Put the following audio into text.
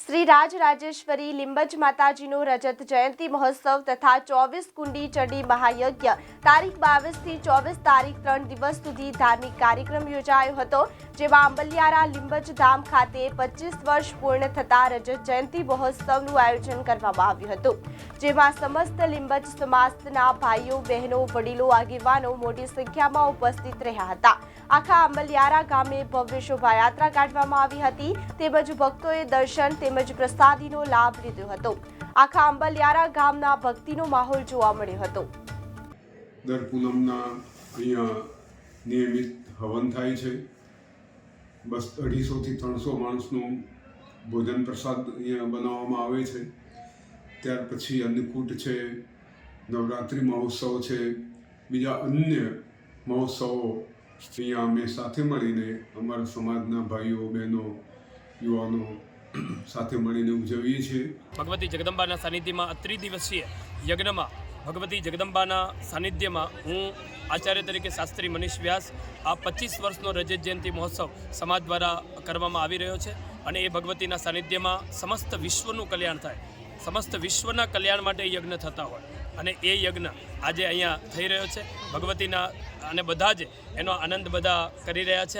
શ્રી રાજરાજેશ્વરી લિંબજ માતાજીનો રજત જયંતિ મહોત્સવ તથા ચોવીસ કુંડી ચડી મહાયજ્ઞ. તારીખ બાવીસથી ચોવીસ તારીખ ત્રણ દિવસ સુધી ધાર્મિક કાર્યક્રમ યોજાયો હતો, જેમાં આંબલિયારા લિંબજ ધામ ખાતે પચીસ વર્ષ પૂર્ણ થતા રજત જયંતિ મહોત્સવનું આયોજન કરવામાં આવ્યું હતું, જેમાં સમસ્ત લિંબજ સમાજના ભાઈઓ, બહેનો, વડીલો, આગેવાનો મોટી સંખ્યામાં ઉપસ્થિત રહ્યા હતા. આખા આંબલિયારા ગામે ભવ્ય શોભાયાત્રા કાઢવામાં આવી હતી, તેમજ ભક્તોએ દર્શન તેમજ પ્રસાદીનો લાભ લીધો હતો. આખા આંબલિયારા ગામના ભક્તિનો માહોલ જોવા મળ્યો હતો. દર પૂનમના અહીંયા નિયમિત હવન થાય છે. બસ અઢીસોથી ત્રણસો માણસનું ભોજન પ્રસાદ અહીંયા બનાવવામાં આવે છે. ત્યાર પછી અન્નકૂટ છે, નવરાત્રિ મહોત્સવ છે, બીજા અન્ય મહોત્સવો અહીંયા અમે સાથે મળીને અમારા સમાજના ભાઈઓ, બહેનો, યુવાનો સાથે મળીને ઉજવીએ છીએ. ભગવતી જગદંબાના સાનિધ્યમાં ત્રિદિવસીય યજ્ઞમાં ભગવતી જગદંબાના સાનિધ્યમાં હું આચાર્ય તરીકે શાસ્ત્રી મનીષ વ્યાસ, આ પચીસ વર્ષનો રજત જયંતિ મહોત્સવ સમાજ દ્વારા કરવામાં આવી રહ્યો છે અને એ ભગવતીના સાનિધ્યમાં સમસ્ત વિશ્વનું કલ્યાણ થાય. સમસ્ત વિશ્વના કલ્યાણ માટે યજ્ઞ થતા હોય અને એ યજ્ઞ આજે અહીંયા થઈ રહ્યો છે. ભગવતીના અને બધા જ એનો આનંદ બધા કરી રહ્યા છે.